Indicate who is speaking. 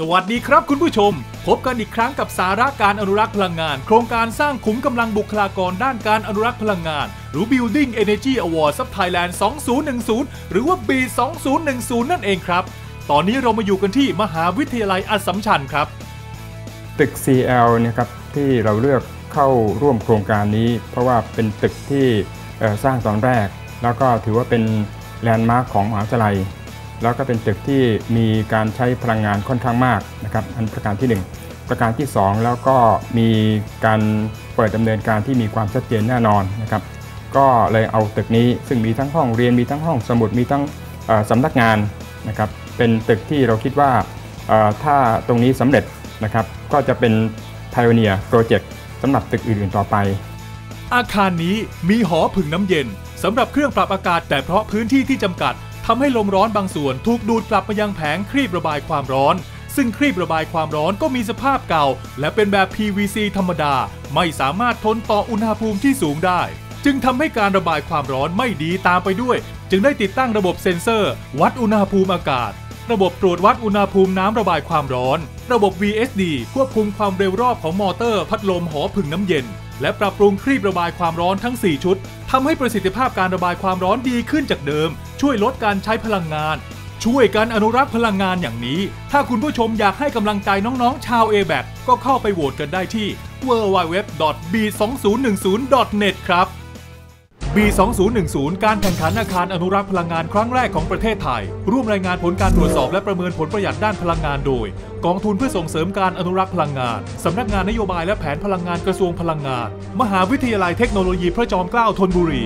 Speaker 1: สวัสดีครับคุณผู้ชม พบกันอีกครั้งกับสาระการอนุรักษ์พลังงาน โครงการสร้างขุมกำลังบุคลากรด้านการอนุรักษ์พลังงานหรือ Building Energy Awards of Thailand 2010 หรือว่า B 2010นั่นเองครับ ตอนนี้เรามาอยู่กันที่มหาวิทยาลัยอัสสัมชัญครับ
Speaker 2: ตึก CL เนะครับที่เราเลือกเข้าร่วมโครงการนี้ เพราะว่าเป็นตึกที่สร้างตอนแรก แล้วก็ถือว่าเป็นแลนด์มาร์คของมหาวิทยาลัย แล้วก็เป็นตึกที่มีการใช้พลังงานค่อนข้างมากนะครับอันประการที่ 1 ประการที่ 2 แล้วก็มีการเปิดดำเนินการที่มีความชัดเจนแน่นอนนะครับก็เลยเอาตึกนี้ซึ่งมีทั้งห้องเรียนมีทั้งห้องสมุดมีทั้งเอ่อสำนักงานนะครับเป็นตึกที่เราคิดว่าถ้าตรงนี้สำเร็จนะครับก็จะเป็น Pioneer Project สำหรับตึกอื่นๆต่อไป
Speaker 1: อาคารนี้มีหอผึ่งน้ำเย็นสำหรับเครื่องปรับอากาศแต่เพราะพื้นที่ที่จำกัด ทำให้ลมร้อนบางส่วนถูกดูดกลับมายังแผงครีบระบายความร้อน ซึ่งครีบระบายความร้อนก็มีสภาพเก่า และเป็นแบบ PVC ธรรมดา ไม่สามารถทนต่ออุณหภูมิที่สูงได้ จึงทำให้การระบายความร้อนไม่ดีตามไปด้วย จึงได้ติดตั้งระบบเซ็นเซอร์ วัดอุณหภูมิอากาศ ระบบตรวจวัดอุณหภูมิน้ำระบายความร้อน ระบบ VSD ควบคุมความเร็วรอบของมอเตอร์ พัดลมหอผึ่งน้ำเย็น และปรับปรุงครีบระบายความร้อนทั้ง 4 ชุดทำให้ประสิทธิภาพการระบายความร้อนดีขึ้นจากเดิม ช่วยลดการใช้พลังงาน ช่วยกันอนุรักษ์พลังงานอย่างนี้ ถ้าคุณผู้ชมอยากให้กำลังใจน้องๆ ชาว a b a c ก็เข้าไปโหวตกันได้ที่ www.b2010.net ครับ B 2010 การแข่งขันอาคารอนุรักษ์พลังงานครั้งแรกของประเทศไทย ร่วมรายงานผลการตรวจสอบและประเมินผลประหยัดด้านพลังงานโดย กองทุนเพื่อส่งเสริมการอนุรักษ์พลังงาน สำนักงานนโยบายและแผนพลังงานกระทรวงพลังงาน มหาวิทยาลัยเทคโนโลยีพระจอมเกล้าธนบุรี